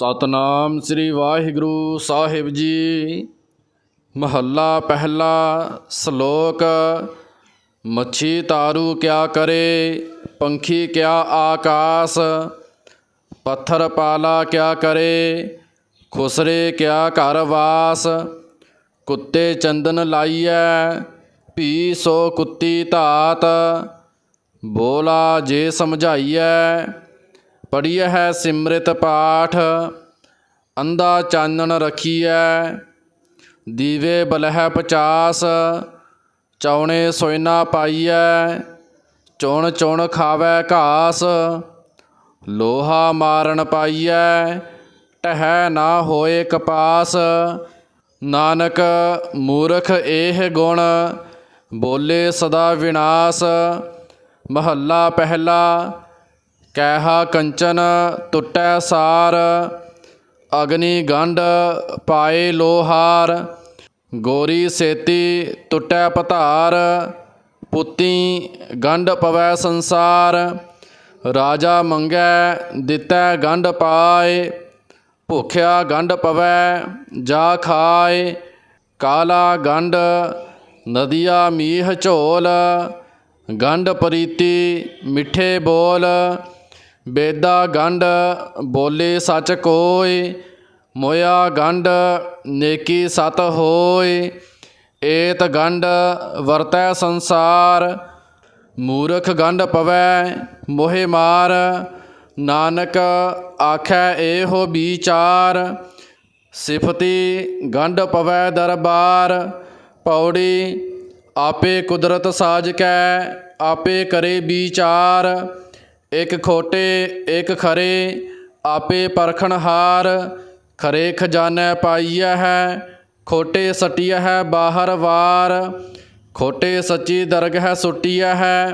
ਸਤਨਾਮ ਸ੍ਰੀ ਵਾਹਿਗੁਰੂ ਸਾਹਿਬ ਜੀ। ਮਹੱਲਾ ਪਹਿਲਾ ਸ਼ਲੋਕ, ਮੱਛੀ ਤਾਰੂ ਕਿਆ ਕਰੇ, ਪੰਖੀ ਕਿਆ ਆਕਾਸ, ਪੱਥਰ ਪਾਲਾ ਕਿਆ ਕਰੇ, ਖੁਸਰੇ ਕਿਆ ਘਰ ਵਾਸ। ਕੁੱਤੇ ਚੰਦਨ ਲਾਈਐ, ਭੀ ਸੋ ਕੁੱਤੀ ਧਾਤ। ਬੋਲਾ ਜੇ ਸਮਝਾਈਐ ਪੜੀਐ ਹੈ ਸਿਮਰਿਤ ਪਾਠ, ਅੰਧਾ ਚਾਨਣ ਰਖੀਐ, ਦੀਵੇ ਬਲਹਿ ਪਚਾਸ, ਚੌਣੇ ਸੋਇਨਾ ਪਾਈਐ, ਚੁਣ ਚੁਣ ਖਾਵੈ ਘਾਸ, ਲੋਹਾ ਮਾਰਨ ਪਾਈਐ, ਟਹਿ ਨਾ ਹੋਏ ਕਪਾਸ। ਨਾਨਕ ਮੂਰਖ ਇਹ ਗੁਣ, ਬੋਲੇ ਸਦਾ ਵਿਨਾਸ਼। ਮਹੱਲਾ ਪਹਿਲਾ ਕੈਹਾ ਕੰਚਨ ਟੁੱਟੈ ਸਾਰ, ਅਗਨੀ ਗੰਢ ਪਾਏ ਲੋਹਾਰ, ਗੋਰੀ ਸੇਤੀ ਟੁੱਟੈ ਪਤਾਰ ਪੁੱਤੀ ਗੰਢ ਪਵੈ ਸੰਸਾਰ, ਰਾਜਾ ਮੰਗੈ ਦਿੱਤੈ ਗੰਢ ਪਾਏ, ਭੁਖਿਆ ਗੰਢ ਪਵੈ ਜਾ ਖਾਏ, ਕਾਲਾ ਗੰਢ, ਨਦੀਆ ਮੀਹ ਝੋਲ, ਗੰਢ ਪ੍ਰੀਤੀ ਮਿੱਠੇ ਬੋਲ ਬੇਦਾ ਗੰਢ ਬੋਲੇ ਸੱਚ ਕੋਇ ਮੋਇਆ ਗੰਢ ਨੇਕੀ ਸਤ ਹੋਇ ਏਤ ਗੰਢ ਵਰਤੈ ਸੰਸਾਰ, ਮੂਰਖ ਗੰਢ ਪਵੈ ਮੋਹਿ ਮਾਰ। ਨਾਨਕ ਆਖੈ ਇਹੋ ਵਿਚਾਰ, ਸਿਫਤੀ ਗੰਢ ਪਵੈ ਦਰਬਾਰ। ਪੌੜੀ ਆਪੇ ਕੁਦਰਤ ਸਾਜ ਕੈ, ਆਪੇ ਕਰੇ ਵਿਚਾਰ। ਇਕ ਖੋਟੇ, ਇਕ ਖਰੇ, ਆਪੇ ਪਰਖਣ ਹਾਰ। ਖਰੇ ਖਜ਼ਾਨੈ ਪਾਈਐ ਹੈ, ਖੋਟੇ ਸਟਿਆ ਹੈ ਬਾਹਰ ਵਾਰ। ਖੋਟੇ ਸੱਚੀ ਦਰਗਹਿ ਸੁਟਿਆ ਹੈ,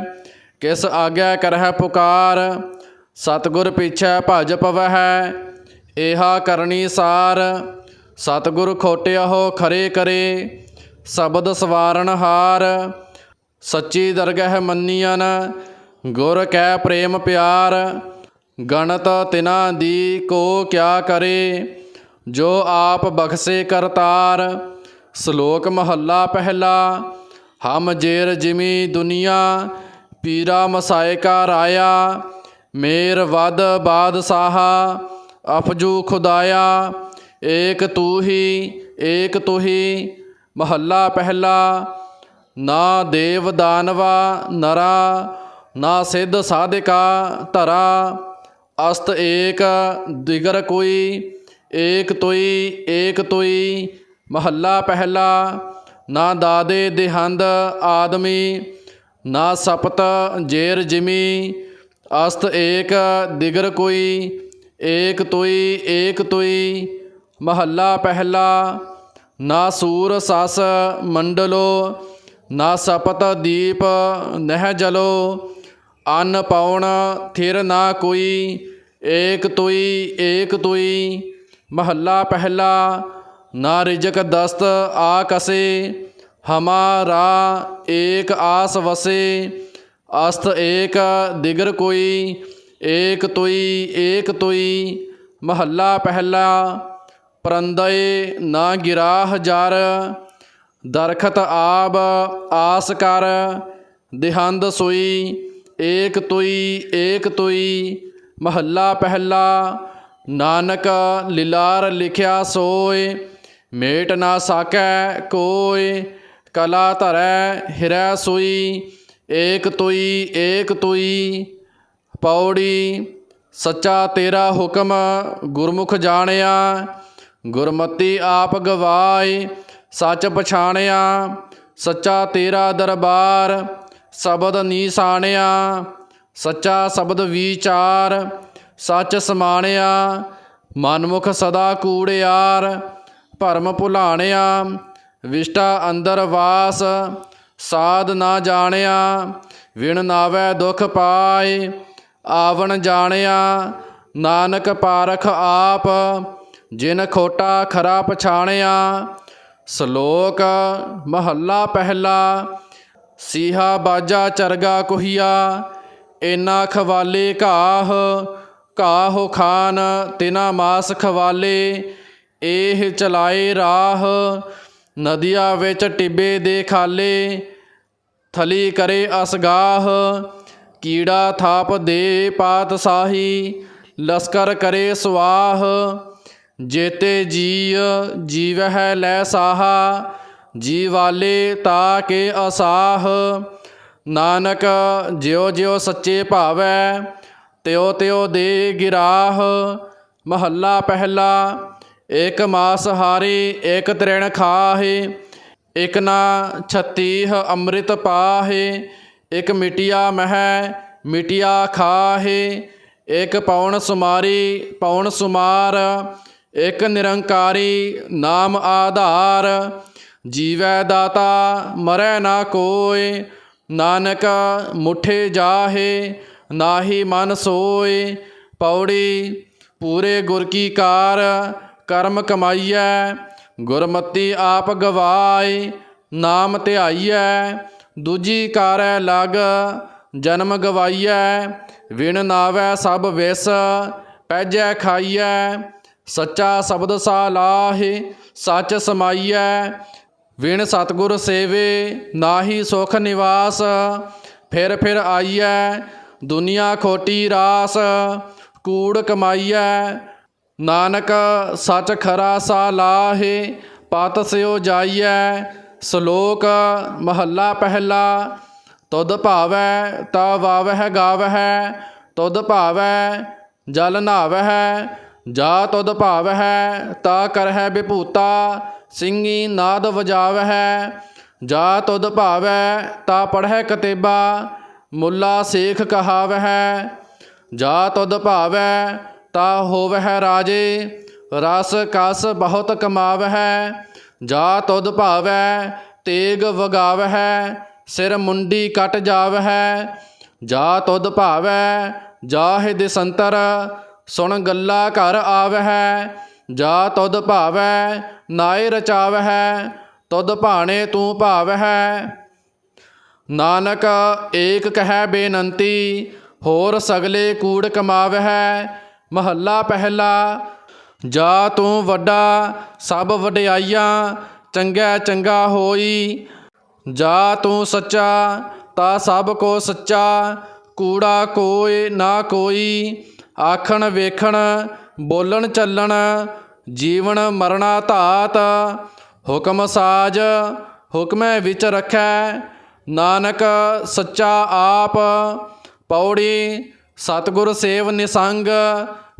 ਕਿਸ ਆਗਿਆ ਕਰਹਿ ਪੁਕਾਰ। ਸਤਗੁਰ ਪਿਛੈ ਭਜ ਹੈ, ਏਹਾ ਕਰਨੀ ਸਾਰ। ਸਤਗੁਰ ਖੋਟਿਆ ਹੋ ਖਰੇ ਕਰੇ, ਸ਼ਬਦ ਸਵਾਰਨ ਹਾਰ। ਸੱਚੀ ਦਰਗਹਿ ਮੰਨੀਆਂ ਗੁਰ ਕੈ ਪ੍ਰੇਮ ਪਿਆਰ, ਗਣਤ ਤਿਨਾ ਦੀ ਕੋ ਕਿਆ ਕਰੇ? ਜੋ ਆਪ ਬਖਸ਼ੇ ਕਰਤਾਰ, ਸ਼ਲੋਕ ਮਹੱਲਾ ਪਹਿਲਾ, ਹਮ ਜੇਰ ਜਿਮੀ ਦੁਨੀਆ, ਪੀਰਾ ਮਸਾਏ ਕਾ ਰਾਇਆ, ਮੇਰ ਵਦ ਬਾਦਸ਼ਾਹਾ, ਅਫਜੂ ਖੁਦਾਇਆ, ਏਕ ਤੂ ਹੀ ਏਕ ਤੁਹੀ, ਮਹੱਲਾ ਪਹਿਲਾ, ਨਾ ਦੇਵ ਦਾਨਵਾ ਨਰਾ ਨਾ ਸਿੱਧ ਸਾਧਿਕਾ ਧਰਾ, ਅਸਤ ਏਕ, ਦਿਗਰ ਕੋਈ, ਏਕ ਤੋਈ ਏਕ ਤੋਈ, ਮਹੱਲਾ ਪਹਿਲਾ, ਨਾ ਦਾਦੇ ਦੇਹੰਦ ਆਦਮੀ, ਨਾ ਸਪਤ ਜੇਰ ਜਿਮੀ, ਅਸਤ ਏਕ, ਦਿਗਰ ਕੋਈ, ਏਕ ਤੋਈ ਏਕ ਤੋਈ, ਮਹੱਲਾ ਪਹਿਲਾ, ਨਾ ਸੂਰ ਸਸ ਮੰਡਲੋ, ਨਾ ਸਪਤ ਦੀਪ ਨਹਿ ਜਲੋ ਅੰਨ ਪਾਉਣ, ਥਿਰ ਨਾ ਕੋਈ, ਏਕ ਤੁਈ ਏਕ ਤੁਈ, ਮਹੱਲਾ ਪਹਿਲਾ, ਨਾ ਰਿਜਕ ਦਸਤ ਆ ਕਸੇ ਹਮਾਰਾ ਏਕ ਆਸ ਵਸੇ ਅਸਤ ਏਕ ਦਿਗਰ ਕੋਈ, ਏਕ ਤੁਈ ਏਕ ਤੁਈ, ਮਹੱਲਾ ਪਹਿਲਾ, ਪਰੰਦਏ ਨਾ ਗਿਰਾਹ ਜਰ, ਦਰਖਤ ਆਬ ਆਸ ਕਰ, ਦਿਹੰਦ ਸੋਈ ਏਕ ਤੁਈ ਏਕ ਤੁਈ, ਮਹੱਲਾ ਪਹਿਲਾ, ਨਾਨਕ ਲਿਲਾਰ ਲਿਖਿਆ ਸੋਏ, ਮੇਟ ਨਾ ਸਾਕੈ ਕੋਏ, ਕਲਾ ਧਰੈ ਹਿਰੈ ਸੋਈ, ਏਕ ਤੁਈ ਏਕ ਤੁਈ, ਪੌੜੀ, ਸੱਚਾ ਤੇਰਾ ਹੁਕਮ ਗੁਰਮੁਖ ਜਾਣਿਆ, ਗੁਰਮਤੀ ਆਪ ਗਵਾਏ, ਸੱਚ ਪਛਾਣਿਆ, ਸੱਚਾ ਤੇਰਾ ਦਰਬਾਰ ਸ਼ਬਦ ਨੀਸਾਣਿਆ, ਸੱਚਾ ਸ਼ਬਦ ਵਿਚਾਰ, ਸੱਚ ਸਮਾਣਿਆ, ਮਨਮੁਖ ਸਦਾ ਕੂੜਿਆਰ, ਭਰਮ ਭੁਲਾਣਿਆ, ਵਿਸ਼ਟਾ ਅੰਦਰ ਵਾਸ, ਸਾਧ ਨਾ ਜਾਣਿਆ, ਵਿਣ ਨਾਵੈ ਦੁਖ ਪਾਏ, ਆਵਣ ਜਾਣਿਆ, ਨਾਨਕ ਪਾਰਖ ਆਪ, ਜਿਨ ਖੋਟਾ ਖਰਾ ਪਛਾਣਿਆ, ਸ਼ਲੋਕ ਮਹੱਲਾ ਪਹਿਲਾ ਸੀਹਾ ਬਾਜਾ ਚਰਗਾ ਕੁਹੀਆ ਇਨਾ ਖਵਾਲੇ ਘਾਹ ਕਾਹੋ ਖਾਨ ਤਿਨਾ ਮਾਸ ਖਵਾਲੇ ਇਹ ਚਲਾਏ ਰਾਹ, ਨਦੀਆਂ ਵਿੱਚ ਟਿੱਬੇ ਦੇ ਖਾਲੇ, ਥਲੀ ਕਰੇ ਅਸਗਾਹ, ਕੀੜਾ ਥਾਪ ਦੇ ਪਾਤਸ਼ਾਹੀ ਲਸਕਰ ਕਰੇ ਸਵਾਹ ਜੇਤੇ ਜੀ ਜੀਵਹਿ ਲੈ ਸਾਹਾ ਜੀ ਵਾਲੇ ਤਾ ਕੇ ਅਸਾਹ, ਨਾਨਕ ਜਿਉ ਜਿਉ ਸੱਚੇ ਭਾਵੈ, ਤਿਉ ਤਿਉ ਦੇ ਗਿਰਾਹ, ਮਹੱਲਾ ਪਹਿਲਾ ਇਕ ਮਾਸ ਹਾਰੀ ਇਕ ਤ੍ਰਿਣ ਖਾਹੇ, ਇਕ ਨਾ ਛਤੀਹ ਅੰਮ੍ਰਿਤ ਪਾਹੇ, ਇਕ ਮਿਟਿਆ ਮਹਿ, ਮਿਟਿਆ ਖਾਹੇ ਇਕ ਪੌਣ ਸੁਮਾਰੀ ਪੌਣ ਸੁਮਾਰ ਇਕ ਨਿਰੰਕਾਰੀ, ਨਾਮ ਆਧਾਰ ਜੀਵੈ ਦਾਤਾ ਮਰੈ ਨਾ ਕੋਇ, ਨਾਨਕ ਮੁਠੇ ਜਾਹੇ, ਨਾਹੀ ਮਨ ਸੋਏ ਪੌੜੀ ਪੂਰੇ ਗੁਰ ਕੀ ਕਾਰ, ਕਰਮ ਕਮਾਈਐ, ਗੁਰਮਤੀ ਆਪ ਗਵਾਏ, ਨਾਮ ਧਿਆਈਐ, ਦੂਜੀ ਕਾਰੈ ਲਗ, ਜਨਮ ਗਵਾਈਐ, ਵਿਣ ਨਾਵੈ ਸਭ ਵਿਸ, ਪੈਜੈ ਖਾਈਐ, ਸੱਚਾ ਸ਼ਬਦ ਸਾ ਲਾਹੇ, ਸੱਚ ਸਮਾਈਐ ਵਿਣ ਸਤਗੁਰ ਸੇਵੇ, ਨਾਹੀ ਸੁਖ ਨਿਵਾਸ, ਫਿਰ ਫਿਰ ਆਈਐ, ਦੁਨੀਆ ਖੋਟੀ ਰਾਸ, ਕੂੜ ਕਮਾਈਐ, ਨਾਨਕ ਸੱਚ ਖਰਾ ਸਾ ਲਾਹੇ, ਪਤ ਸਿਓ ਜਾਈਐ, ਸ਼ਲੋਕ ਮਹੱਲਾ ਪਹਿਲਾ, ਤੁਧ ਭਾਵੈ ਤਾ ਵਾਵਹਿ ਗਾਵਹਿ, ਤੁਧ ਭਾਵੈ ਜਲ ਨਾਵਹਿ, ਜਾ ਤੁਧ ਭਾਵਹਿ ਤਾ ਕਰਹਿ ਬਿਭੂਤਾ ਸਿੰਘੀ ਨਾਦ ਵਜਾਵਹਿ, ਜਾ ਤੁਧ ਭਾਵੈ ਤਾ ਪੜ੍ਹੈ ਕਤੇਬਾ, ਮੁੱਲਾ ਸੇਖ ਕਹਾਵਹਿ, ਜਾ ਤੁਧ ਭਾਵੈ ਤਾ ਹੋਵਹਿ ਰਾਜੇ, ਰਸ ਕਸ ਬਹੁਤ ਕਮਾਵਹਿ, ਜਾ ਤੁਧ ਭਾਵੈ ਤੇਗ ਵਗਾਵਹਿ, ਸਿਰ ਮੁੰਡੀ ਕਟ ਜਾਵਹਿ, ਜਾ ਤੁਧ ਭਾਵੈ ਜਾਹਿ ਦਿਸੰਤਰ ਸੁਣ ਗੱਲਾ ਘਰ ਆਵਹਿ, ਜਾ ਤੁਧ ਭਾਵੈ ਨਾਏ ਰਚਾਵਹਿ, ਤੁਧ ਭਾਣੇ ਤੂੰ ਭਾਵਹਿ। ਨਾਨਕ ਏਕ ਕਹਿ ਬੇਨੰਤੀ, ਹੋਰ ਸਗਲੇ ਕੂੜ ਕਮਾਵਹਿ। ਮਹੱਲਾ ਪਹਿਲਾ, ਜਾ ਤੂੰ ਵੱਡਾ, ਸਭ ਵਡਿਆਈਆਂ, ਚੰਗਾ ਚੰਗਾ ਹੋਈ। ਜਾ ਤੂੰ ਸੱਚਾ, ਤਾ ਸਭ ਕੋ ਸੱਚਾ, ਕੂੜਾ ਕੋਈ ਨਾ ਕੋਈ। ਆਖਣ ਵੇਖਣ, ਬੋਲਣ ਚੱਲਣ ਜੀਵਨ ਮਰਣਾ ਧਾਤ ਹੁਕਮ ਸਾਜ, ਹੁਕਮੈ ਵਿੱਚ ਰੱਖੈ, ਨਾਨਕ ਸੱਚਾ ਆਪ, ਪੌੜੀ ਸਤਿਗੁਰ ਸੇਵ ਨਿਸੰਗ,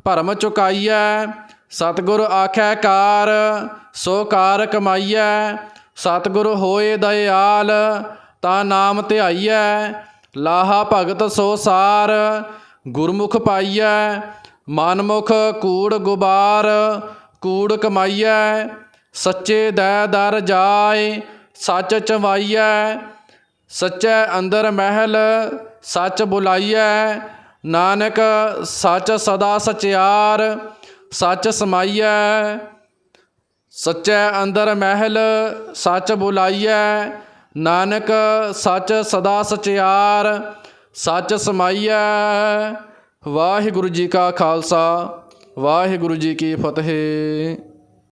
ਭਰਮ ਚੁਕਾਈਐ, ਸਤਿਗੁਰ ਆਖੈ ਕਾਰ, ਸੋ ਕਾਰ ਕਮਾਈਐ, ਸਤਿਗੁਰ ਹੋਏ ਦਇਆਲ, ਤਾ ਨਾਮ ਧਿਆਈਐ, ਲਾਹਾ ਭਗਤ ਸੋ ਸਾਰ, ਗੁਰਮੁਖ ਪਾਈਐ, ਮਨਮੁਖ ਕੂੜ ਗੁਬਾਰ ਕੂੜ ਕਮਾਈਐ, ਸੱਚੇ ਦੈ ਦਰ ਜਾਏ, ਸੱਚ ਚਵਾਈਐ, ਸੱਚੇ ਅੰਦਰ ਮਹਿਲ, ਸੱਚ ਬੁਲਾਈਐ, ਨਾਨਕ ਸੱਚ ਸਦਾ ਸਚਿਆਰ, ਸੱਚ ਸਮਾਈਐ, ਸੱਚੇ ਅੰਦਰ ਮਹਿਲ, ਸੱਚ ਬੁਲਾਈਐ, ਨਾਨਕ ਸੱਚ ਸਦਾ ਸਚਿਆਰ, ਸੱਚ ਸਮਾਈਐ। ਵਾਹਿਗੁਰੂ ਜੀ ਕਾ ਖਾਲਸਾ। ਵਾਹਿਗੁਰੂ ਜੀ ਕੀ ਫਤਿਹ।